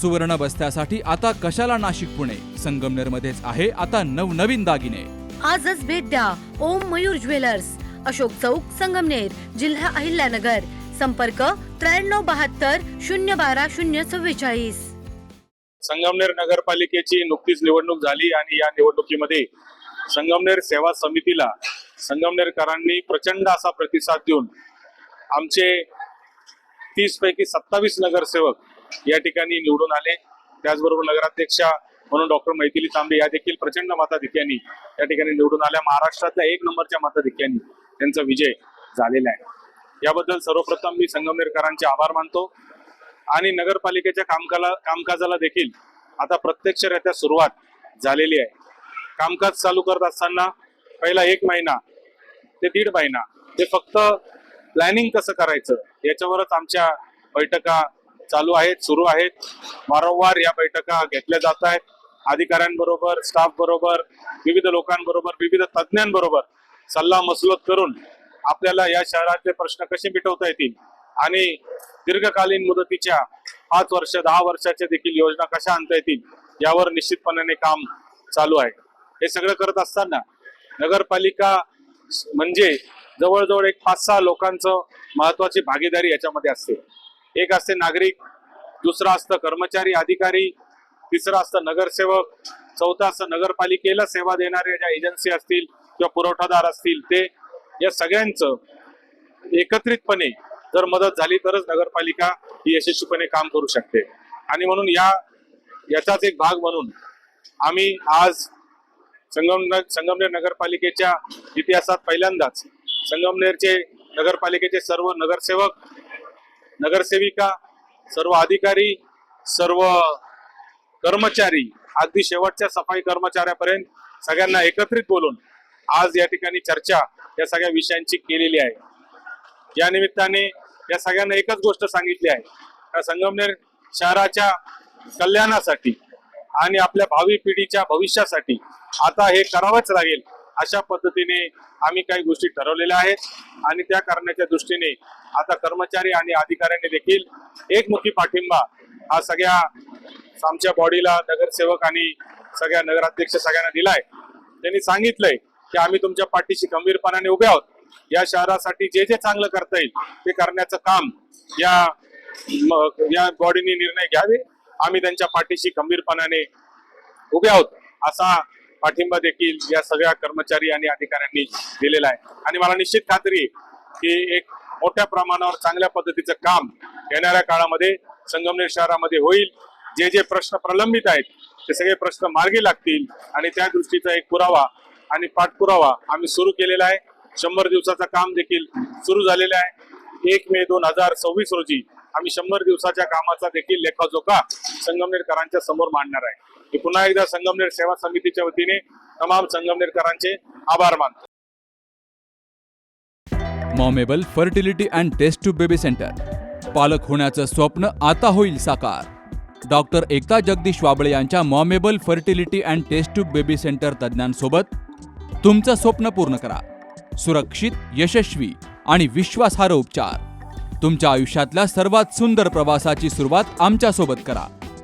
सुवर्ण बस्त्यासाठी आता कशाला नाशिक पुणे? संगमनेर मध्येच आहे आता नवनवीन दागिने. आजच भेट द्या ओम मयूर ज्वेलर्स. अशोक चौक संगमनेर जिल्हा अहिल्यानगर. संपर्क त्र्याण्णव बहात्तर शून्य बारा शून्य चव्वेचाळीस. संगमनेर नगरपालिकेची नुकतीच निवडणूक झाली आणि या निवडणुकीमध्ये संगमनेर सेवा समितीला संगमनेरकरांनी प्रचंड असा प्रतिसाद देऊन आमचे तीस पैकी सत्तावीस नगरसेवक या ठिकाणी निवडून आले. त्याचबरोबर नगराध्यक्षा म्हणून डॉक्टर मैथिली तांबे या देखील प्रचंड मताधिक्यांनी या ठिकाणी निवडून आल्या. महाराष्ट्रातल्या एक नंबरच्या मताधिक्यांनी त्यांचा विजय झालेला आहे. याबद्दल सर्वप्रथम मी संगमनेरकरांचे आभार मानतो. आणि नगरपालिकेच्या कामकाला कामकाजाला देखील आता प्रत्यक्षरित्या सुरुवात झालेली आहे. कामकाज चालू करत असताना पहिला एक महिना ते दीड महिना ते फक्त प्लॅनिंग कसं करायचं याच्यावरच आमच्या बैठका चालू आहेत सुरू आहेत. वारंवार या बैठका घेतल्या जात आहेत. अधिकाऱ्यांबरोबर स्टाफ बरोबर विविध लोकांबरोबर विविध तज्ज्ञांबरोबर सल्ला मसलत करून आपल्याला या शहरातले प्रश्न कसे मिटवता येतील आणि दीर्घकालीन मुदतीच्या पाच वर्ष दहा वर्षाच्या देखील योजना कशा आणता येतील यावर निश्चितपणाने काम चालू आहे. हे सगळं करत असताना नगरपालिका म्हणजे जवळजवळ एक पाच सहा लोकांचं महत्वाची भागीदारी याच्यामध्ये असते. एक असते नागरिक दुसरं असतं कर्मचारी अधिकारी तिसरं असतं नगरसेवक चौथं असतं नगरपालिकेला सेवा देणाऱ्या ज्या एजन्सी असतील किंवा पुरवठादार असतील ते या सगळ्यांचं एकत्रितपणे जर मदत झाली तरच नगरपालिका ही यशस्वीपणे काम करू शकते. आणि म्हणून या याचाच एक भाग म्हणून आम्ही आज संगमनेर संगमनेर नगरपालिकेच्या इतिहासात पहिल्यांदाच संगमनेरचे नगरपालिकेचे सर्व नगरसेवक नगरसेविका सर्व अधिकारी सर्व कर्मचारी अगदी शेवटच्या सफाई कर्मचाऱ्यापर्यंत सगळ्यांना एकत्रित बोलून आज या ठिकाणी चर्चा या सगळ्या विषयांची केलेली आहे. या निमित्ताने या सगळ्यांना एकच गोष्ट सांगितली आहे. का संगमनेर शहराच्या कल्याणासाठी आणि आपल्या भावी पिढीच्या भविष्यासाठी आता हे करावंच लागेल. अशा पद्धतीने आम्ही काही गोष्टी ठरवलेल्या आहेत आणि त्या करण्याच्या दृष्टीने आता कर्मचारी आणि अधिकाऱ्यांनी देखील एकमुखी पाठिंबा हा सगळ्या आमच्या बॉडीला नगरसेवक आणि सगळ्या नगराध्यक्ष सगळ्यांना दिलाय. त्यांनी सांगितलंय की आम्ही तुमच्या पाठीशी गंभीरपणाने उभे आहोत. या शहरासाठी जे जे चांगलं करता येईल ते करण्याचं काम या या बॉडीने निर्णय घ्यावे. आम्ही त्यांच्या पाठीशी गंभीरपणाने उभे आहोत असा पाठिंबा देखील या सगळ्या कर्मचारी आणि अधिकाऱ्यांनी दिलेला आहे. आणि मला निश्चित खात्री की एक मोठ्या प्रमाणावर चांगल्या पद्धतीचं काम येणाऱ्या काळामध्ये संगमनेर शहरामध्ये होईल. जे जे प्रश्न प्रलंबित आहेत ते सगळे प्रश्न मार्गी लागतील आणि त्या दृष्टीचा एक पुरावा आणि पाठपुरावा आम्ही सुरू केलेला आहे. शंभर दिवसाचं काम देखील सुरू झालेलं आहे. एक मे दोन हजार सव्वीस रोजी आम्ही शंभर दिवसाच्या कामाचा देखील लेखाजोखा संगमनेरकरांच्या समोर मांडणार आहे. मी पुन्हा एकदा संगमनेर सेवा समितीच्या वतीने तमाम संगमनेरकरांचे आभार मानतो. Momable fertility and test tube baby centre. पालक होण्याचं स्वप्न आता होईल साकार. डॉक्टर एकता जगदीश वाबळे यांच्या Momable fertility and test tube baby centre तज्ज्ञांसोबत तुमचं स्वप्न पूर्ण करा. सुरक्षित यशस्वी आणि विश्वासार्ह उपचार. तुमच्या आयुष्यातल्या सर्वात सुंदर प्रवासाची सुरुवात आमच्यासोबत करा.